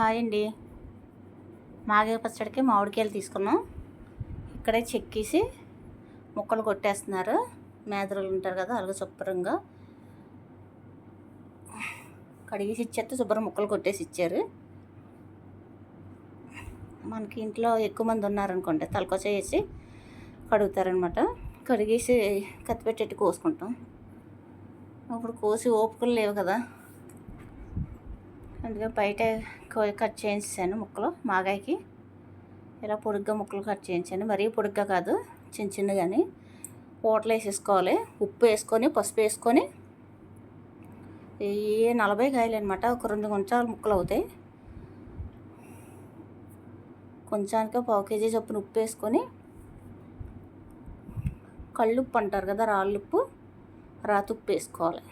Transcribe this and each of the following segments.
Hi అండి. మాగే పచ్చడికి మామిడికాయలు తీసుకున్నాం. ఇక్కడే చెక్కేసి ముక్కలు కొట్టేస్తున్నారు. మేదరులు ఉంటారు కదా అలాగే శుభ్రంగా కడిగేసి ఇచ్చేస్తే శుభ్రం ముక్కలు కొట్టేసి ఇచ్చారు. మనకి ఇంట్లో ఎక్కువ మంది ఉన్నారనుకోండి తలకొచ్చ వేసి కడుగుతారనమాట. కడిగేసి కత్తిపెట్టేట్టు కోసుకుంటాం. ఇప్పుడు కోసి ఓపుకలు లేవు కదా అందుకే బయట కట్ చేయించాను ముక్కలు మాగాయకి. ఇలా పొడుగ్గా ముక్కలు కట్ చేయించాను. మరీ పొడుగ్గా కాదు చిన్న చిన్నగాని. ఓటలు వేసేసుకోవాలి. ఉప్పు వేసుకొని పసుపు వేసుకొని. ఈ నలభై కాయలు అనమాట ఒక రెండు కొంచాలు ముక్కలు అవుతాయి. కొంచానికే పావు కేజీ చొప్పున ఉప్పు వేసుకొని. కళ్ళుప్పు అంటారు కదా రాళ్ళుప్పు. రాతుప్పు వేసుకోవాలి.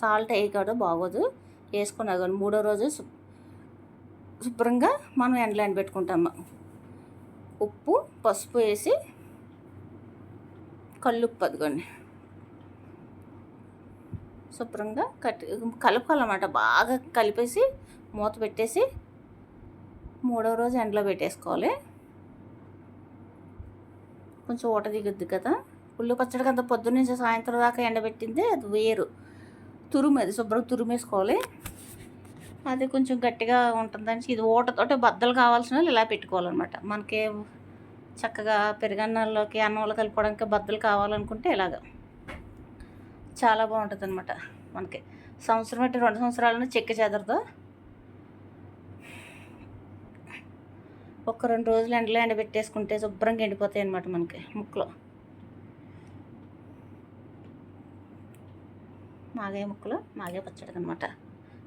సాల్ట్ వేయకూడదు బాగోదు. వేసుకొని కానీ మూడో రోజు శుభ్రంగా మనం ఎండలో ఎండబెట్టుకుంటాము ఉప్పు పసుపు వేసి కళ్ళుప్పు అదిగోండి. శుభ్రంగా కట్టి కలుపుకోవాలన్నమాట. బాగా కలిపేసి మూత పెట్టేసి మూడో రోజు ఎండలో పెట్టేసుకోవాలి. కొంచెం ఊట దిగుద్ది కదా. ఉల్లి పచ్చడికి అంత పొద్దున్నే సాయంత్రం దాకా ఎండబెట్టింది అది వేరు. తురుము అది శుభ్రంగా తురుమేసుకోవాలి. అది కొంచెం గట్టిగా ఉంటుందని ఇది ఊటతోటి బద్దలు కావాల్సిన వాళ్ళు ఇలా పెట్టుకోవాలన్నమాట. మనకి చక్కగా పెరుగన్నాల్లోకి అన్నంలో కలుపుకోవడానికి బద్దలు కావాలనుకుంటే ఇలాగ. చాలా బాగుంటుంది అనమాట మనకి. సంవత్సరం అంటే రెండు సంవత్సరాలను చెక్క చెదరదు. ఒక రెండు రోజులు ఎండలో ఎండబెట్టేసుకుంటే శుభ్రంగా ఎండిపోతాయి అనమాట మనకి ముక్కలు. మాగే ముక్కలు మాగే పచ్చడి అనమాట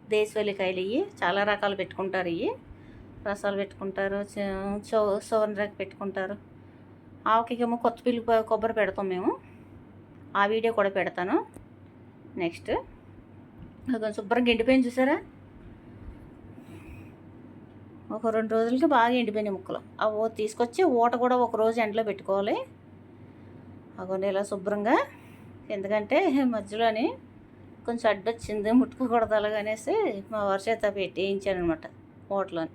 దేశవల్లికాయలు ఇవి చాలా రకాలు పెట్టుకుంటారు ఇవి రసాలు పెట్టుకుంటారు సోనరాకు పెట్టుకుంటారు. ఆవకేమో కొత్త పిల్లి కొబ్బరి పెడతాం మేము. ఆ వీడియో కూడా పెడతాను. నెక్స్ట్ కొంచెం శుభ్రంగా ఎండిపోయింది చూసారా? ఒక రెండు రోజులకి బాగా ఎండిపోయినాయి ముక్కలు. అవి తీసుకొచ్చి ఊట కూడా ఒక రోజు ఎండలో పెట్టుకోవాలి. అగోండి ఇలా శుభ్రంగా. ఎందుకంటే మధ్యలోని కొంచెం అడ్డొచ్చింది ముట్టుకోకూడదు అలాగనేసి మా వారి చేత పెట్టి వేయించాను అనమాట ఓట్లోని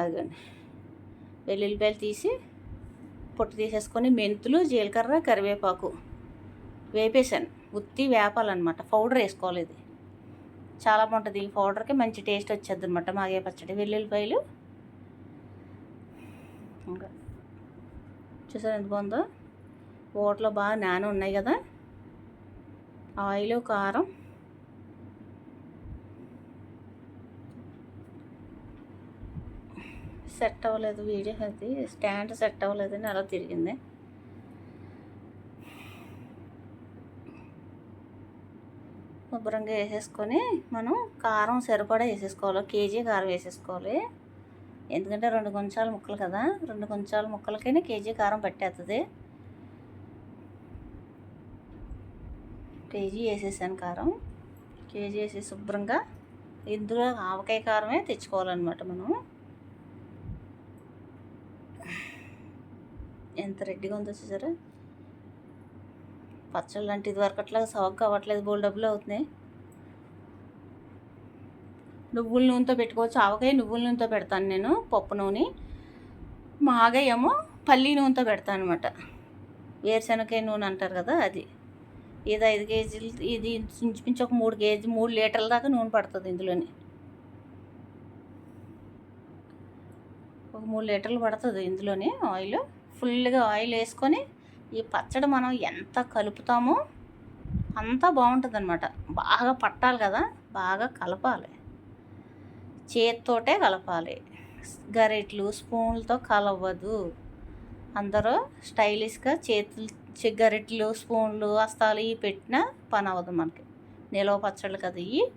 అదిగోండి. వెల్లుల్లిపాయలు తీసి పొట్టు తీసేసుకొని మెంతులు జీలకర్ర కరివేపాకు వేపేసాను ఉత్తి వేపాలన్నమాట. పౌడర్ వేసుకోవాలి ఇది. చాలా బాగుంటుంది. ఈ పౌడర్కి మంచి టేస్ట్ వచ్చేది అనమాట మాగే పచ్చడి. వెల్లుల్లిపాయలు. ఇంకా చూసారు ఎంత బాగుందో? ఓట్లో బాగా నాన ఉన్నాయి కదా. ఆయిల్ కారం. సెట్ అవ్వలేదు వీడియో అది. స్టాండ్ సెట్ అవ్వలేదని అలా తిరిగింది. శుభ్రంగా వేసేసుకొని మనం కారం సరిపడా వేసేసుకోవాలి. కేజీ కారం వేసేసుకోవాలి. ఎందుకంటే రెండు కొంచాల ముక్కలు కదా. రెండు కొంచాల ముక్కలకైనా కేజీ కారం పట్టేస్తుంది కేజీ వేసేసాను కారం. కేజీ వేసి శుభ్రంగా ఇందులో ఆవకాయ కారమే తెచ్చుకోవాలన్నమాట మనం. ఎంత రెడ్డిగా ఉందో చూసారా? పచ్చళ్ళు లాంటి ఇది వరకు అట్లా సవక్ అవ్వట్లేదు బోల్ డబ్బులు అవుతున్నాయి. నువ్వుల నూనెతో పెట్టుకోవచ్చు. ఆవకాయ నువ్వుల నూనెతో పెడతాను నేను పప్పు నూనె. మాగా ఏమో పల్లి నూనెతో పెడతాను అనమాట వేరుశనగకాయ నూనె అంటారు కదా అది. ఇది ఐదు కేజీలు ఇది ఇంచుమించు ఒక మూడు కేజీ మూడు లీటర్ల దాకా నూనె పడుతుంది ఇందులోని. ఒక మూడు లీటర్లు పడుతుంది ఇందులోని ఆయిల్. ఫుల్గా ఆయిల్ వేసుకొని ఈ పచ్చడి మనం ఎంత కలుపుతామో అంత బాగుంటుంది అనమాట బాగా పట్టాలి కదా బాగా కలపాలి. చేత్తోటే కలపాలి. గరిట్లు స్పూన్లతో కలవదు. అందరూ స్టైలిష్గా చేతులు గరిటెలు స్పూన్లు అస్తాలు ఇవి పెట్టినా పని అవ్వదు మనకి. నిలవ పచ్చళ్ళు కదా ఇవి.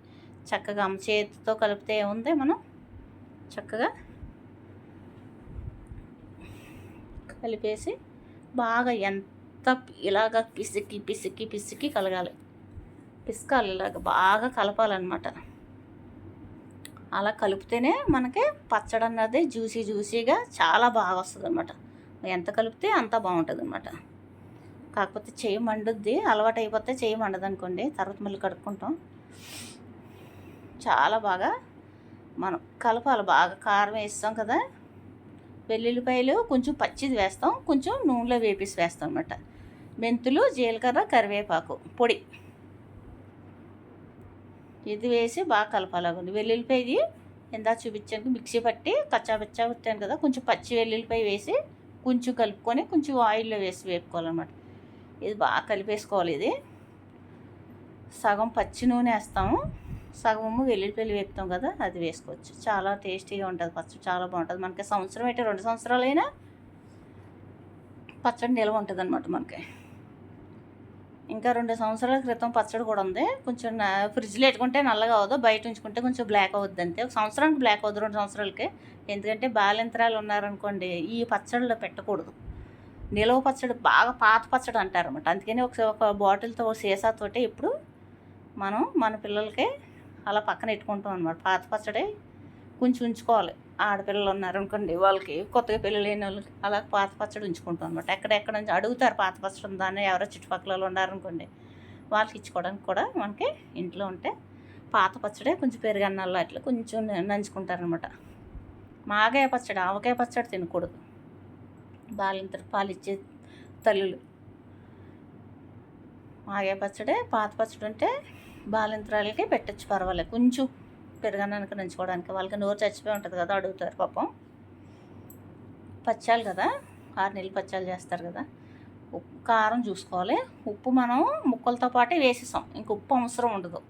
చక్కగా చేతితో కలిపితే ఏముంది మనం? చక్కగా కలిపేసి బాగా ఎంత ఇలాగ పిసికి పిసికి పిసికి కలగాలి. పిసకాలి ఇలాగ బాగా కలపాలన్నమాట. అలా కలిపితేనే మనకి పచ్చడి అన్నది జ్యూసీ జ్యూసీగా చాలా బాగా వస్తుంది అనమాట ఎంత కలిపితే అంత బాగుంటుంది అనమాట కాకపోతే చేయి మండుద్ది అలవాటు అయిపోతే చెయ్యి మండదు అనుకోండి తర్వాత మళ్ళీ కడుక్కుంటాం. చాలా బాగా మనం కలపాలి బాగా కారం వేస్తాం కదా. వెల్లుల్లిపాయలు కొంచెం పచ్చిది వేస్తాం కొంచెం నూనెలో వేపేసి వేస్తాం అనమాట మెంతులు జీలకర్ర కరివేపాకు పొడి. ఇది వేసి బాగా కలపాలి వెల్లుల్లిపాయది ఇందా చూపించాను మిక్సీ పట్టి కచ్చా పచ్చా పెట్టాను కదా కొంచెం పచ్చి వెల్లుల్లిపాయ వేసి కొంచెం కలుపుకొని కొంచెం ఆయిల్లో వేసి వేపుకోవాలన్నమాట. ఇది బాగా కలిపేసుకోవాలి ఇది. సగం పచ్చి నూనె వేస్తాము. సగము వెల్లుల్లిపాయలు వేపుతాం కదా అది వేసుకోవచ్చు. చాలా టేస్టీగా ఉంటుంది పచ్చడి చాలా బాగుంటుంది. మనకి సంవత్సరం అయితే రెండు సంవత్సరాలైనా పచ్చడి నిల్వ ఉంటుంది అనమాట మనకి. ఇంకా రెండు సంవత్సరాల క్రితం పచ్చడి కూడా ఉంది. కొంచెం ఫ్రిడ్జ్లో పెట్టుకుంటే నల్లగా అవ్వదు బయట ఉంచుకుంటే కొంచెం బ్లాక్ అవుద్ది అంతే. ఒక సంవత్సరానికి బ్లాక్ అవుద్ది రెండు సంవత్సరాలకి. ఎందుకంటే బాలింతరాలు ఉన్నారనుకోండి ఈ పచ్చడిలో పెట్టకూడదు. నిలవ పచ్చడి బాగా పాత పచ్చడి అంటారు అనమాట అందుకని ఒక ఒక బాటిల్తో సీసాతోటి ఇప్పుడు మనం మన పిల్లలకి అలా పక్కన పెట్టుకుంటాం అనమాట పాత పచ్చడి కొంచెం ఉంచుకోవాలి. ఆడపిల్లలు ఉన్నారు అనుకోండి వాళ్ళకి కొత్తగా పెళ్ళి లేని వాళ్ళకి అలా పాత పచ్చడి ఉంచుకుంటాం అనమాట ఎక్కడెక్కడ నుంచి అడుగుతారు పాత పచ్చడి ఉందని ఎవరో చుట్టుపక్కల ఉన్నారనుకోండి వాళ్ళకి ఇచ్చుకోవడానికి కూడా మనకి ఇంట్లో ఉంటే పాత పచ్చడే కొంచెం పెరుగన్నాల్లో అట్లా కొంచెం నంచుకుంటారనమాట మాగాయ పచ్చడి ఆవకాయ పచ్చడి తినకూడదు. బాలింతరు పాలిచ్చే తల్లులు. మాగే పచ్చడే పాత పచ్చడి ఉంటే బాలింతరాలకి పెట్టచ్చు పర్వాలేదు. కొంచెం పెరగడానికి నంచుకోవడానికి వాళ్ళకి నోరు చచ్చిపోయి ఉంటుంది కదా అడుగుతారు పాపం. పచ్చాలు కదా ఆరు నెలలు పచ్చాలు చేస్తారు కదా. ఉప్పు కారం చూసుకోవాలి. ఉప్పు మనం ముక్కలతో పాటే వేసేసాం. ఇంక ఉప్పు అవసరం ఉండదు.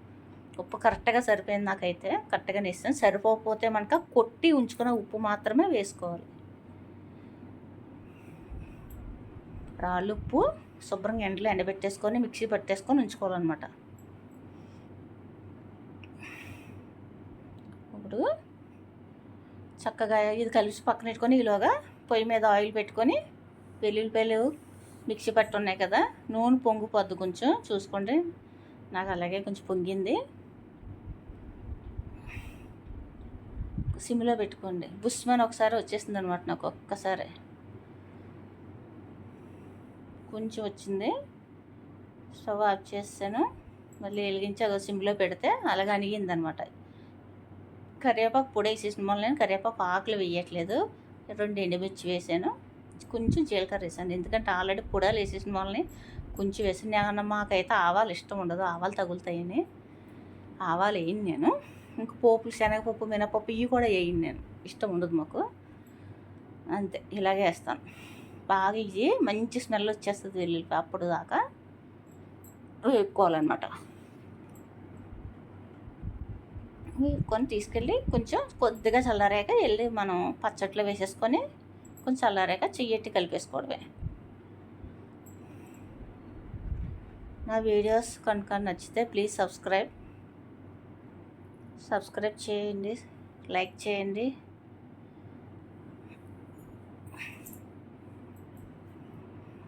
ఉప్పు కరెక్ట్గా సరిపోయింది నాకైతే. కరెక్ట్గా వేసాను సరిపోకపోతే మనక కొట్టి ఉంచుకున్న ఉప్పు మాత్రమే వేసుకోవాలి. రాళ్ళు ఉప్పు శుభ్రంగా ఎండలో ఎండబెట్టేసుకొని మిక్సీ పట్టేసుకొని ఉంచుకోవాలన్నమాట. ఇప్పుడు చక్కగా ఇది కలిసి పక్కన పెట్టుకొని ఈలోగా పొయ్యి మీద ఆయిల్ పెట్టుకొని వెల్లుల్లిపాయలు మిక్సీ పట్టు ఉన్నాయి కదా నూనె పొంగిపోద్ది కొంచెం. చూసుకోండి. నాకు అలాగే కొంచెం పొంగింది. సిమ్లో పెట్టుకోండి. బుస్మని ఒకసారి వచ్చేసింది అనమాట నాకు ఒక్కసారి. కొంచెం వచ్చింది. స్టవ్ ఆఫ్ చేస్తాను. మళ్ళీ వెలిగించి అదో సిమ్లో పెడితే అలాగే అనిగింది అనమాట కరివేపాకు పొడి వేసేసిన వల్ల నేను కరివేపాకు ఆకులు వేయట్లేదు. రెండు ఎండుమిర్చి వేసాను. కొంచెం జీలకర్ర వేసాను. ఎందుకంటే ఆల్రెడీ పొడాలు వేసేసిన వాళ్ళని కొంచెం వేసాను. ఏమన్నా మాకైతే ఆవాలు ఇష్టం ఉండదు. ఆవాలు తగులుతాయని. ఆవాలు వేయను నేను. ఇంకా పోపులు శనగపప్పు మినపప్పు ఇవి కూడా వేయను నేను. ఇష్టం ఉండదు మాకు. అంతే. ఇలాగే వేస్తాను. బాగా ఇది మంచి స్మెల్ వచ్చేస్తుంది వెల్లుల్లిపాయ అప్పుడు దాకా వేపుకోవాలన్నమాట. వేపుకొని తీసుకెళ్ళి కొంచెం కొద్దిగా చల్లారాక వెళ్ళి మనం పచ్చట్లో వేసేసుకొని కొంచెం చల్లారాక చెయ్యట్టి కలిపేసుకోవడమే. నా వీడియోస్ కనుక నచ్చితే ప్లీజ్ సబ్స్క్రైబ్. సబ్స్క్రైబ్ చేయండి లైక్ చేయండి.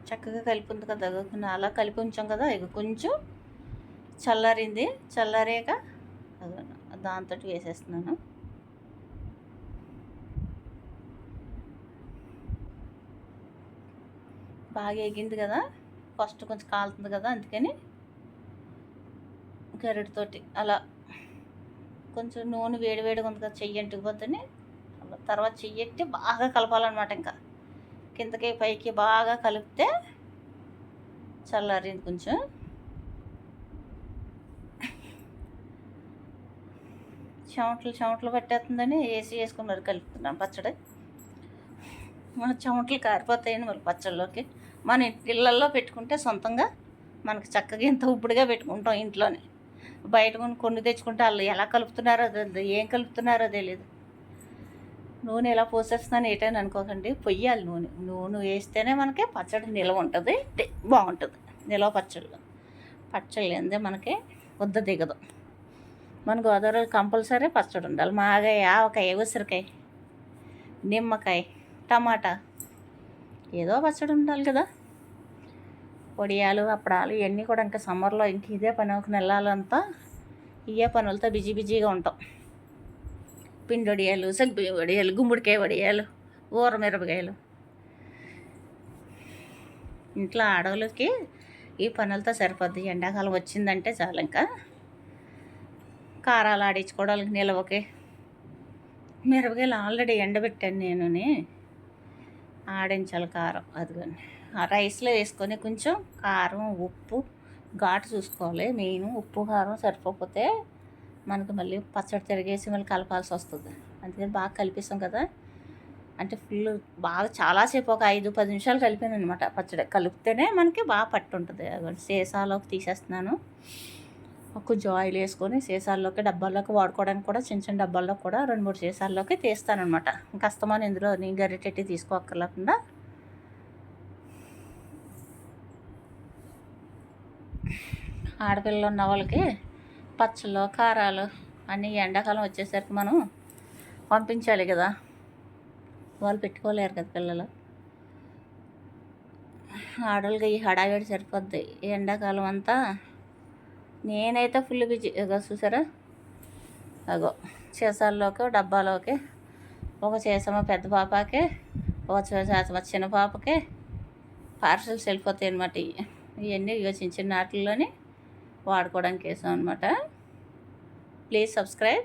చక్కగా కలిపి ఉంది కదా అలా కలిపి ఉంచాం కదా ఇక కొంచెం చల్లారింది చల్లారాక దాంతో వేసేస్తున్నాను. బాగా ఎగింది కదా ఫస్ట్ కొంచెం కాలుతుంది కదా అందుకని గరిటతోటి అలా కొంచెం నూనె వేడి వేడిగా ఉంది కదా చెయ్యి అంటుకుపోతుంది తర్వాత చెయ్యి ఎట్టి బాగా కలపాలన్నమాట ఇంకా. కిందకి పైకి బాగా కలిపితే చల్లారింది కొంచెం. చెమటలు చెమటలు పట్టేస్తుందని ఏసీ వేసుకున్నారు కలుపుతున్నాం పచ్చడి. మన చెమటలు కారిపోతాయని మరి పచ్చళ్ళలోకి. మన ఇళ్ళల్లో పెట్టుకుంటే సొంతంగా మనకి చక్కగా ఇంత ఉప్పుడుగా పెట్టుకుంటాం ఇంట్లోనే. బయట కొన్ని తెచ్చుకుంటే వాళ్ళు ఎలా కలుపుతున్నారో తెలియదు ఏం కలుపుతున్నారో తెలియదు నూనె ఎలా పోసేస్తున్నాను ఏటని అనుకోకండి. పొయ్యాలి నూనె. నూనె వేస్తేనే మనకి పచ్చడి నిలవ ఉంటుంది బాగుంటుంది. నిలవ పచ్చళ్ళు. పచ్చళ్ళు ఏందే మనకి వద్ద దిగదు. మన గోదావరి కంపల్సరీ పచ్చడి ఉండాలి. మాగాయ ఆవకాయ ఉసిరికాయ నిమ్మకాయ టమాటా ఏదో పచ్చడి ఉండాలి కదా. పొడియాలు అప్పడాలు ఇవన్నీ కూడా ఇంకా సమ్మర్లో ఇంక ఇదే పని ఒక నెలలంతా ఇవే పనులతో బిజీ బిజీగా ఉంటాం. పిండి వడియాలు సగ్గు వడియాలు గుమ్మడికాయ వడియాలు ఊర మిరపకాయలు. ఇంట్లో ఆడవాళ్ళకి ఈ పనులతో సరిపోద్ది. ఎండాకాలం వచ్చిందంటే చాలు ఇంకా. కారాలు ఆడించుకోవడానికి నిలవకే. మిరపకాయలు ఆల్రెడీ ఎండబెట్టాను నేనుని. ఆడించాలి కారం అది ఆ రైస్లో వేసుకొని కొంచెం కారం ఉప్పు ఘాటు చూసుకోవాలి. మెయిన్ ఉప్పు కారం సరిపోకపోతే మనకి మళ్ళీ పచ్చడి తిరిగేసి మళ్ళీ కలపాల్సి వస్తుంది. అందుకని బాగా కలిపిస్తాం కదా. అంటే ఫుల్ బాగా చాలాసేపు ఒక ఐదు పది నిమిషాలు కలిపాను అనమాట పచ్చడి. కలిపితేనే మనకి బాగా పట్టు ఉంటుంది సీసాలోకి తీసేస్తున్నాను. కొంచెం ఆయిల్ వేసుకొని సీసాల్లోకి డబ్బాల్లోకి వాడుకోవడానికి కూడా చిన్న చిన్న డబ్బాల్లో కూడా రెండు మూడు సీసాల్లోకి తీస్తానమాట ఇంకా అస్తమానం ఇందులో నీ గరిటెట్టి తీసుకోక్కర్లేకుండా. ఆడపిల్లలు ఉన్న వాళ్ళకి పచ్చళ్ళు కారాలు అన్నీ ఎండాకాలం వచ్చేసరికి మనం పంపించాలి కదా. వాళ్ళు పెట్టుకోలేరు కదా పిల్లలు. ఆడవాళ్ళకి ఈ హడావిడి సరిపోద్ది. ఎండాకాలం అంతా నేనైతే ఫుల్ బిజీ. చూసారా? అగో చేసాల్లోకి డబ్బాలోకి ఒక సీసమ పెద్ద పాపకి ఒక సీసమ చిన్న పాపకి పార్సల్స్ వెళ్ళిపోతాయి అనమాట ఇవన్నీ ఇక చిన్న చిన్న వాటిల్లోని వాడుకోవడానికి వేసాం అనమాట ప్లీజ్ సబ్స్క్రైబ్